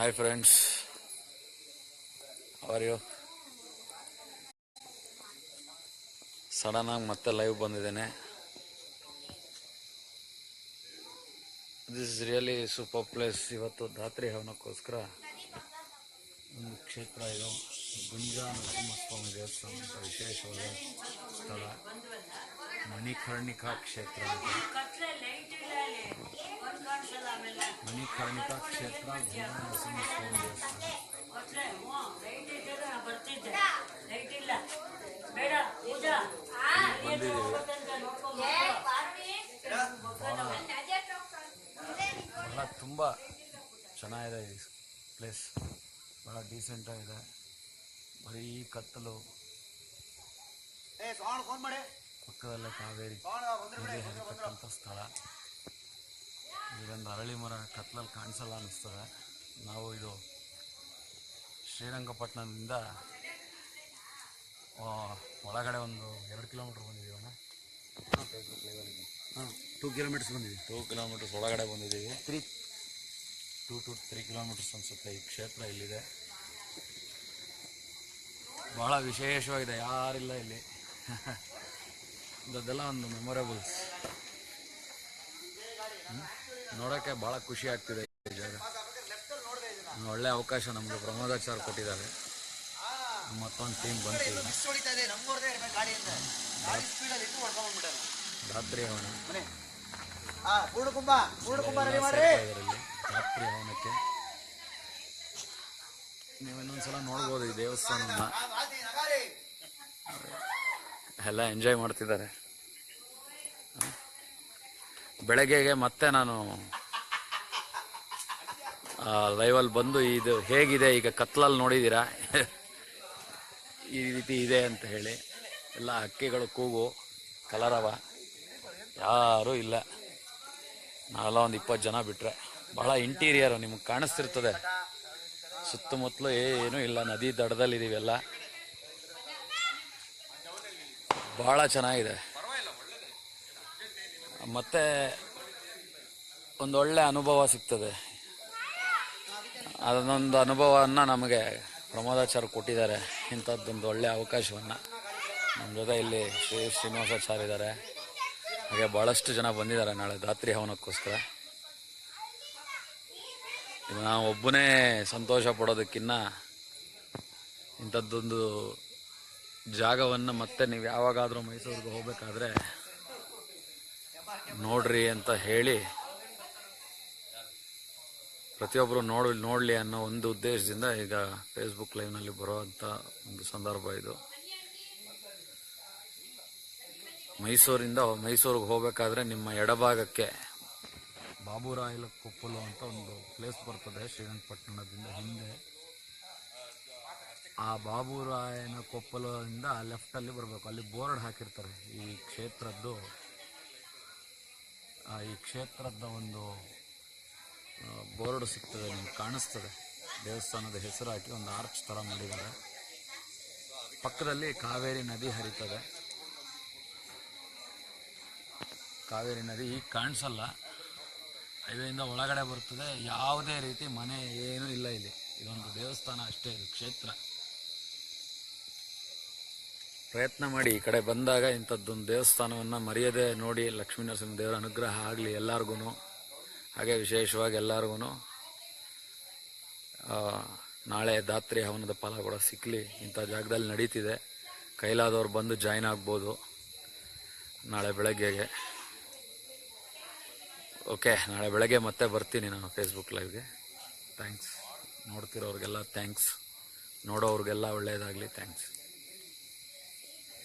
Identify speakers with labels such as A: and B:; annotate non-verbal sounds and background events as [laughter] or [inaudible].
A: Hi friends how are you sudden ಆಗಿ ಮತ್ತೆ live ಬಂದಿದ್ದೇನೆ. ದಿಸ್ ರಿಯಲಿ ಸೂಪರ್ ಪ್ಲೇಸ್ ಇವತ್ತು ಧಾತ್ರಿ ಹವನಕ್ಕೋಸ್ಕರ ಒಂದು ಕ್ಷೇತ್ರ ಇದು. ಗುಂಜಾ ನರಸಿಂಹಸ್ವಾಮಿ ದೇವಸ್ಥಾನ ಅಂತ ವಿಶೇಷವಾದ ಸ್ಥಳ. ಮಣಿಕರ್ಣಿಕಾ ಕ್ಷೇತ್ರ ಅಂತ. ಮಣಿಕರ್ಣಿಕಾ ಕ್ಷೇತ್ರ ಬಹಳ ತುಂಬ ಚೆನ್ನಾಗಿದೆ ಈ ಪ್ಲೇಸ್ ಭಾಳ ಡೀಸೆಂಟಾಗಿದೆ ಬರೀ ಕತ್ತಲು. ಪಕ್ಕದಲ್ಲೇ ಕಾವೇರಿ ಹರಿತಕ್ಕಂಥ ಸ್ಥಳ. ಇದೊಂದು ಅರಳಿ ಮರ ಕತ್ಲಲ್ಲಿ ಕಾಣಿಸಲ್ಲ ಅನ್ನಿಸ್ತದೆ. ನಾವು ಇದು ಶ್ರೀರಂಗಪಟ್ಟಣದಿಂದ ಒಳಗಡೆ ಒಂದು ಎರಡು ಕಿಲೋಮೀಟ್ರ್ ಬಂದಿದ್ದೀವಣ್ಣ
B: ಹಾಂ ಟೂ ಕಿಲೋಮೀಟರ್ಸ್ ಬಂದಿದ್ದೀವಿ.
A: ಟೂ ಕಿಲೋಮೀಟರ್ಸ್ ಒಳಗಡೆ ಬಂದಿದ್ದೀವಿ. Three two to three kilometres ಅನಿಸುತ್ತೆ. ಈ ಕ್ಷೇತ್ರ ಇಲ್ಲಿದೆ. ಬಹಳ ವಿಶೇಷವಾಗಿದೆ. ಯಾರಿಲ್ಲ ಇಲ್ಲಿ. [laughs] ಅದೆಲ್ಲ ಒಂದು ಮೆಮೊರೇಬಲ್ಸ್ ನೋಡೋಕ್ಕೆ ಭಾಳ ಖುಷಿ ಆಗ್ತಿದೆ ಈ ಜಾಗ ಒಳ್ಳೆ ಅವಕಾಶ ನಮಗೆ ಪ್ರಮೋದಾಚಾರ್ ಕೊಟ್ಟಿದ್ದಾರೆ ಮತ್ತೊಂದು ಟೀಮ್ ಬಂತು ರಾತ್ರಿ ಹವನ ರಾತ್ರಿ ಹವನಕ್ಕೆ ನೀವು ಇನ್ನೊಂದ್ಸಲ ನೋಡ್ಬೋದು ಈ
B: ನಗಾರಿ.
A: ಎಲ್ಲ ಎಂಜಾಯ್ ಮಾಡ್ತಿದ್ದಾರೆ ಬೆಳಗ್ಗೆಗೆ ಮತ್ತೆ ನಾನು ಲೈವಲ್ಲಿ ಬಂದು ಇದು ಹೇಗಿದೆ, ಈಗ ಕತ್ಲಲ್ಲಿ ನೋಡಿದ್ದೀರಾ? ಈ ರೀತಿ ಇದೆ ಅಂತ ಹೇಳಿ. ಎಲ್ಲ ಹಕ್ಕಿಗಳು ಕೂಗು, ಕಲರವ. ಯಾರೂ ಇಲ್ಲ. ನಾವೆಲ್ಲ ಒಂದು ಇಪ್ಪತ್ತು ಜನ ಬಿಟ್ಟರೆ ಬಹಳ ಇಂಟೀರಿಯರ್ ನಿಮಗೆ ಕಾಣಿಸ್ತಿರ್ತದೆ. ಸುತ್ತಮುತ್ತಲು ಏನೂ ಇಲ್ಲ. ನದಿ ದಡದಲ್ಲಿದ್ದೀವೆಲ್ಲ ಭಾಳ ಚೆನ್ನಾಗಿದೆ. ಮತ್ತೆ ಒಂದೊಳ್ಳೆ ಅನುಭವ ಸಿಗ್ತದೆ. ಅದನ್ನೊಂದು ಅನುಭವವನ್ನು ನಮಗೆ ಪ್ರಮೋದಾಚಾರ್ಯ ಕೊಟ್ಟಿದ್ದಾರೆ. ಇಂಥದ್ದೊಂದು ಒಳ್ಳೆ ಅವಕಾಶವನ್ನು ನಮ್ಮ ಜೊತೆ ಇಲ್ಲಿ ಶ್ರೀ ಶ್ರೀನಿವಾಸಾಚಾರ್ಯ ಇದ್ದಾರೆ ಹಾಗೆ ಭಾಳಷ್ಟು ಜನ ಬಂದಿದ್ದಾರೆ ನಾಳೆ ಧಾತ್ರಿ ಹವನಕ್ಕೋಸ್ಕರ. ಇದು ನಾವು ಒಬ್ಬನೇ ಸಂತೋಷ ಪಡೋದಕ್ಕಿನ್ನ ಇಂಥದ್ದೊಂದು ಜಾಗವನ್ನು ಮತ್ತೆ ನೀವು ಯಾವಾಗಾದರೂ ಮೈಸೂರಿಗೆ ಹೋಗ್ಬೇಕಾದ್ರೆ ನೋಡ್ರಿ ಅಂತ ಹೇಳಿ ಪ್ರತಿಯೊಬ್ಬರು ನೋಡ್ ನೋಡಲಿ ಅನ್ನೋ ಒಂದು ಉದ್ದೇಶದಿಂದ ಈಗ ಫೇಸ್ಬುಕ್ ಲೈವ್ನಲ್ಲಿ ಬರುವಂಥ ಒಂದು ಸಂದರ್ಭ ಇದು. ಮೈಸೂರಿಂದ ಮೈಸೂರಿಗೆ ಹೋಗಬೇಕಾದ್ರೆ ನಿಮ್ಮ ಎಡಭಾಗಕ್ಕೆ ಬಾಬುರಾಯಲ ಕೊಪ್ಪಲು ಅಂತ ಒಂದು ಪ್ಲೇಸ್ ಬರ್ತದೆ, ಶ್ರೀರಂಗಪಟ್ಟಣದಿಂದ ಹಿಂದೆ. ಆ ಬಾಬುರಾಯನ ಕೊಪ್ಪಲದಿಂದ ಲೆಫ್ಟಲ್ಲಿ ಬರಬೇಕು. ಅಲ್ಲಿ ಬೋರ್ಡ್ ಹಾಕಿರ್ತಾರೆ ಈ ಕ್ಷೇತ್ರದ್ದು. ಈ ಕ್ಷೇತ್ರದ ಒಂದು ಬೋರ್ಡ್ ಸಿಗ್ತದೆ, ನಿಮ್ಗೆ ಕಾಣಿಸ್ತದೆ. ದೇವಸ್ಥಾನದ ಹೆಸರು ಹಾಕಿ ಒಂದು ಆರ್ಚ್ ಥರ ಮಾಡಿದ್ದಾರೆ. ಪಕ್ಕದಲ್ಲಿ ಕಾವೇರಿ ನದಿ ಹರಿತದೆ. ಕಾವೇರಿ ನದಿ ಈಗ ಕಾಣಿಸಲ್ಲ. ಹೈವೇಯಿಂದ ಒಳಗಡೆ ಬರ್ತದೆ. ಯಾವುದೇ ರೀತಿ ಮನೆ ಏನೂ ಇಲ್ಲ ಇಲ್ಲಿ. ಇದೊಂದು ದೇವಸ್ಥಾನ ಅಷ್ಟೇ, ಇದು ಕ್ಷೇತ್ರ. ಪ್ರಯತ್ನ ಮಾಡಿ ಈ ಕಡೆ ಬಂದಾಗ ಇಂಥದ್ದೊಂದು ದೇವಸ್ಥಾನವನ್ನು ಮರೆಯದೆ ನೋಡಿ ಲಕ್ಷ್ಮೀ ನರಸಿಂಹ ದೇವರ ಅನುಗ್ರಹ ಆಗಲಿ ಎಲ್ಲರಿಗೂ ಹಾಗೆ ವಿಶೇಷವಾಗಿ ಎಲ್ಲರಿಗೂ ನಾಳೆ ದಾತ್ರಿ ಹವನದ ಫಲ ಕೂಡ ಸಿಕ್ಕಲಿ ಇಂಥ ಜಾಗದಲ್ಲಿ ನಡೀತಿದೆ. ಕೈಲಾದವ್ರು ಬಂದು ಜಾಯ್ನ್ ಆಗ್ಬೋದು. ನಾಳೆ ಬೆಳಗ್ಗೆಗೆ. ಓಕೆ, ನಾಳೆ ಬೆಳಗ್ಗೆ ಮತ್ತೆ ಬರ್ತೀನಿ ನಾನು ಫೇಸ್ಬುಕ್ ಲೈವ್ಗೆ ಥ್ಯಾಂಕ್ಸ್ ನೋಡ್ತಿರೋರಿಗೆಲ್ಲ ಥ್ಯಾಂಕ್ಸ್ ನೋಡೋರಿಗೆಲ್ಲ ಒಳ್ಳೆಯದಾಗಲಿ ಥ್ಯಾಂಕ್ಸ್